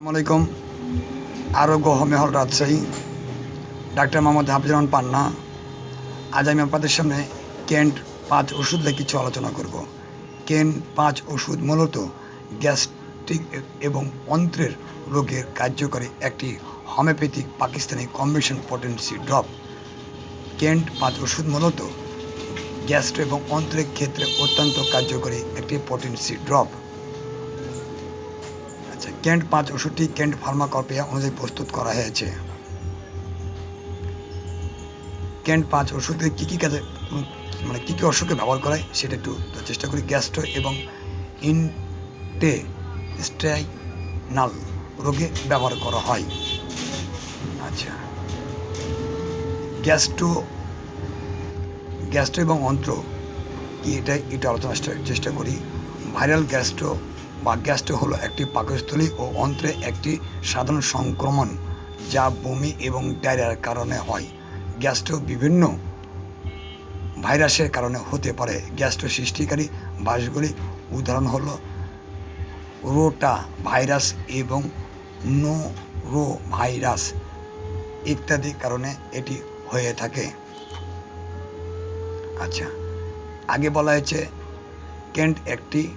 আসসালামাইকুম আরোগ্য হোমে হল রাজশাহী। ডাক্তার মোহাম্মদ হাফিজুর রহমান পান্না। আজ আমি আপনাদের সামনে কেন্ট পাঁচ ওষুধ নিয়ে কিছু আলোচনা করব। কেন্ট পাঁচ ওষুধ মূলত গ্যাস্ট্রিক এবং অন্ত্রের রোগের কার্যকরী একটি homeopathic Pakistani combination potency drop. Kent পাঁচ ওষুধ মূলত গ্যাস্ট্রো এবং অন্ত্রের ক্ষেত্রে অত্যন্ত কার্যকরী একটি পটেন্সি ড্রপ। কেন্ট পাঁচ ওষুধটি কেন্ট ফার্মাকর্পিয়া অনুযায়ী প্রস্তুত করা হয়েছে। কেন্ট পাঁচ ওষুধে কী কী কাজে মানে কী কী অসুখে ব্যবহার করা হয় সেটা একটু চেষ্টা করি। গ্যাস্ট্রো এবং ইনটে স্ট্রাইনাল রোগে ব্যবহার করা হয়। আচ্ছা। গ্যাস্ট্রো গ্যাস্ট্রো এবং অন্ত্র কি এটা এটা আলোচনার চেষ্টা- চেষ্টা করি। ভাইরাল গ্যাস্ট্রো বা গ্যাস্ট্রো হলো একটি পাকস্থলী ও অন্ত্রে একটি সাধারণ সংক্রমণ যা বমি এবং ডায়রিয়ার কারণে হয়। গ্যাস্ট্রো বিভিন্ন ভাইরাসের কারণে হতে পারে। গ্যাস্ট্রো সৃষ্টিকারী বাসগুলি উদাহরণ হলো রোটা ভাইরাস এবং নোরো ভাইরাস ইত্যাদি কারণে এটি হয়ে থাকে। আচ্ছা আগে বলা হয়েছে কেন্ট একটি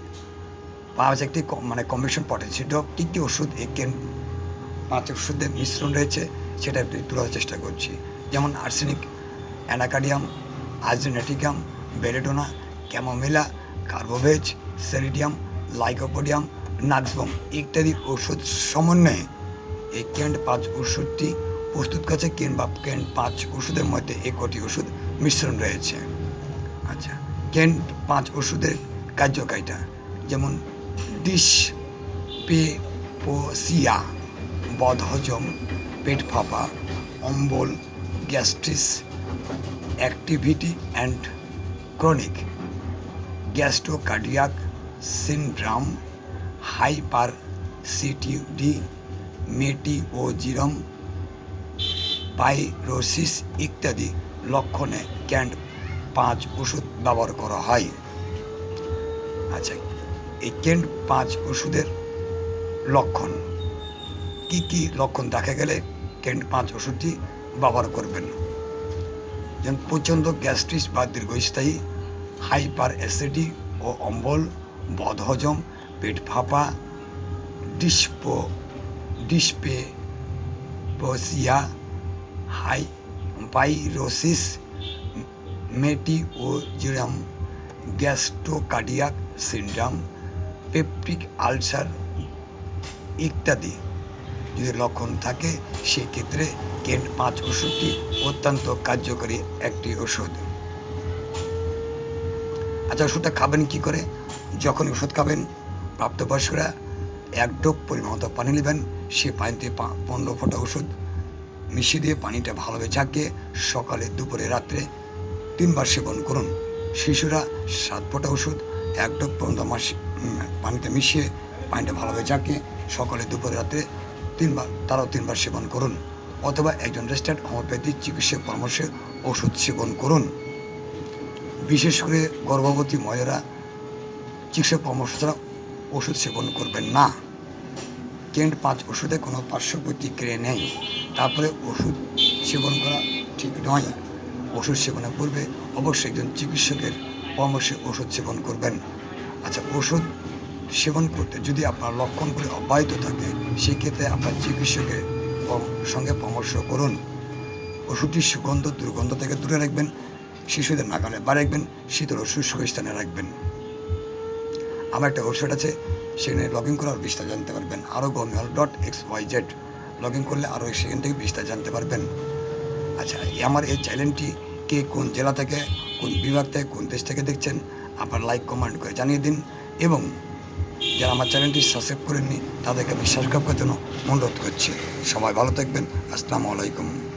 পাঁচ একটি মানে কম্বিনেশন পটেন্সি ড্রপ কী কী ওষুধ কেন্ট পাঁচ ওষুধের মিশ্রণ রয়েছে, সেটা একটু তোলার চেষ্টা করছি। যেমন আর্সেনিক অ্যানাকাডিয়াম আইজোনেটিকাম বেরেডোনা ক্যামোমিলা কার্বোভেজ সেরিডিয়াম লাইকোপোডিয়াম নাক্সবম ইত্যাদি ওষুধ সমন্বয়ে এই কেন্ট পাঁচ ওষুধটি প্রস্তুত করেছে কিংবা কেন্ট পাঁচ ওষুধের মধ্যে একটি ওষুধ মিশ্রণ রয়েছে। আচ্ছা কেন্ট পাঁচ ওষুধের কার্যকারিতা? যেমন ডিস পেপোসিয়া বদহজম, পেট ফাঁপা, অম্বল, gastritis, activity and chronic, gastrocardiac syndrome hyperacidity meteorism pyrosis ইত্যাদি লক্ষণে ক্যান্ড পাঁচ ওষুধ ব্যবহার করা হয়। আচ্ছা। এই কেন্ট পাঁচ ওষুধের লক্ষণ। কি কি লক্ষণ দেখা গেলে কেন্ট পাঁচ ওষুধটি ব্যবহার করবেন? যেমন প্রচণ্ড গ্যাস্ট্রিক বা দীর্ঘস্থায়ী, হাইপার অ্যাসিডি ও অম্বল, বদহজম, পেট ফাঁপা, ডিসপো dyspepsia high pyrosis meteorism, gastrocardiac syndrome peptic ulcer ইত্যাদি যদি লক্ষণ থাকে, সেক্ষেত্রে কেন্ট পাঁচ ওষুধটি অত্যন্ত কার্যকরী একটি ওষুধ। আচ্ছা ওষুধটা খাবেন কি করে? যখন ওষুধ খাবেন, প্রাপ্তবয়স্করা এক ডোপ পরিমাণ মতো পানি নেবেন, সে পানিতে পনেরো ফোঁটা ওষুধ মিশিয়ে দিয়ে পানিটা ভালোভাবে ঝাঁকিয়ে সকালে, দুপুরে, রাত্রে তিনবার সেবন করুন। শিশুরা সাত ফোঁটা ওষুধ এক ডোপ পর্যন্ত উম, পানিতে মিশিয়ে পানিটা ভালোভাবে ঝাঁকিয়ে সকালে দুপুরে রাত্রে তিনবার তারাও তিনবার সেবন করুন। অথবা একজন রেজিস্টার্ড হোমিওপ্যাথি চিকিৎসক পরামর্শে ওষুধ সেবন করুন। বিশেষ করে গর্ভবতী মহিলারা চিকিৎসা পরামর্শ ছাড়া ওষুধ সেবন করবেন না। কেন্ট পাঁচ ওষুধে কোনো পার্শ্ব প্রতিক্রিয়া নেই। তারপরে ওষুধ সেবন করা ঠিক নয়। ওষুধ সেবনের পূর্বে অবশ্যই একজন চিকিৎসকের পরামর্শে ওষুধ সেবন করবেন। আচ্ছা ওষুধ সেবন করতে যদি আপনার লক্ষণগুলি অব্যাহত থাকে, সেক্ষেত্রে আপনার চিকিৎসকের সঙ্গে পরামর্শ করুন। ওষুধটির সুগন্ধ, দুর্গন্ধ থেকে দূরে রাখবেন, শিশুদের নাগালে বা রাখবেন, শীতল ও শুষ্ক স্থানে রাখবেন। আমার একটা ওয়েবসাইট আছে, সেখানে লগ ইন করে আরও বিস্তার জানতে পারবেন। আরও গমেল dot X Y Z log in করলে আরও সেখান থেকে বিস্তার জানতে পারবেন। আচ্ছা আমার এই চ্যানেলটি কে কোন জেলা থেকে, কোন বিভাগ থেকে, কোন দেশ থেকে দেখছেন, আপনার লাইক কমেন্ট করে জানিয়ে দিন এবং যারা আমার চ্যানেলটি সাবস্ক্রাইব করেননি, তাদেরকে আমি সাবস্ক্রাইব করার জন্য অনুরোধ করছি। সবাই ভালো থাকবেন। আসসালামু আলাইকুম।